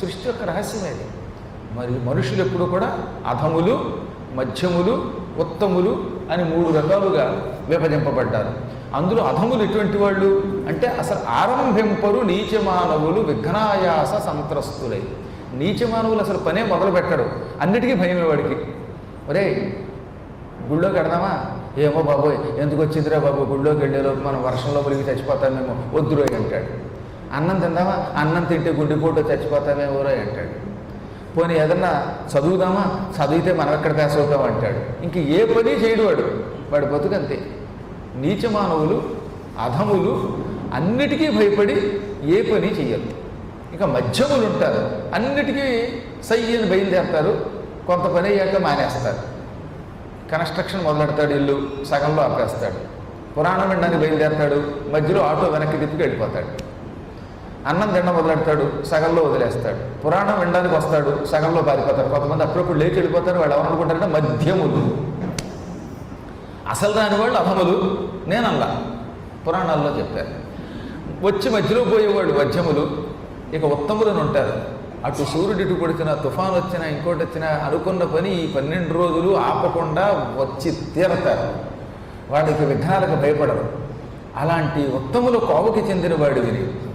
సృష్టి యొక్క రహస్యమేది మరి మనుషులు ఎప్పుడు కూడా అధములు మధ్యములు ఉత్తములు అని మూడు రకాలుగా విభజింపబడ్డారు. అందులో అధములు ఎటువంటి వాళ్ళు? అంటే అసలు ఆరంభింపరు నీచమానవులు విఘ్నాయాస సంత్రస్తులై. నీచమానవులు అసలు పనే మొదలు పెట్టడు అన్నిటికీ భయమే వాడికి ఒరే గుళ్ళో కడదామా ఏమో బాబోయ్ ఎందుకు వచ్చిందిరా బాబు? గుళ్ళోకి వెళ్ళేలోపు మనం వర్షంలో మునిగి చచ్చిపోతామేమో. వద్దురోయ్ అంటాడు. అన్నం తిందామా? అన్నం తింటే గుండెపోటు చచ్చిపోతామేమోరో అంటాడు. పోనీ ఏదన్నా చదువుదామా? చదివితే మనం ఎక్కడ పాస్ అవుతాం అంటాడు. ఇంక ఏ పని చేయడు వాడు. వాడి బతుకంతే. నీచమానవులు అధములు అన్నిటికీ భయపడి ఏ పని చెయ్యరు. ఇంకా మధ్యములు ఉంటారు. అన్నిటికీ సయ్యని బయలుదేరతారు. కొంత పని అయ్యాక మానేస్తారు. కన్స్ట్రక్షన్ మొదలెడతాడు ఇల్లు సగంలో ఆపేస్తాడు. పురాణం వినడానికి బయలుదేరతాడు. మధ్యలో ఆటో వెనక్కి తిప్పి వెళ్ళిపోతాడు. అన్నం తినడం మొదలెడతాడు సగంలో వదిలేస్తాడు. పురాణం వినడానికి వస్తాడు సగంలో పారిపోతారు కొంతమంది అప్పుడప్పుడు లేచి వెళ్ళిపోతారు వాళ్ళు ఎవరనుకుంటారంటే మధ్యములు అసలు రాని వాళ్ళు అధములు. నేనల్లా. పురాణాల్లో చెప్పారు. వచ్చి మధ్యలో పోయేవాడు మధ్యములు ఇక ఉత్తములను ఉంటారు. అటు సూర్యుడు ఇటు కొడుతున్న తుఫాన్ వచ్చినా ఇంకోటి వచ్చినా అనుకున్న పని ఈ పన్నెండు రోజులు ఆపకుండా వచ్చి తీరతారు. వాడికి విఘ్నాలకు భయపడరు. అలాంటి ఉత్తములు కోవకి చెందిన వాడు. విని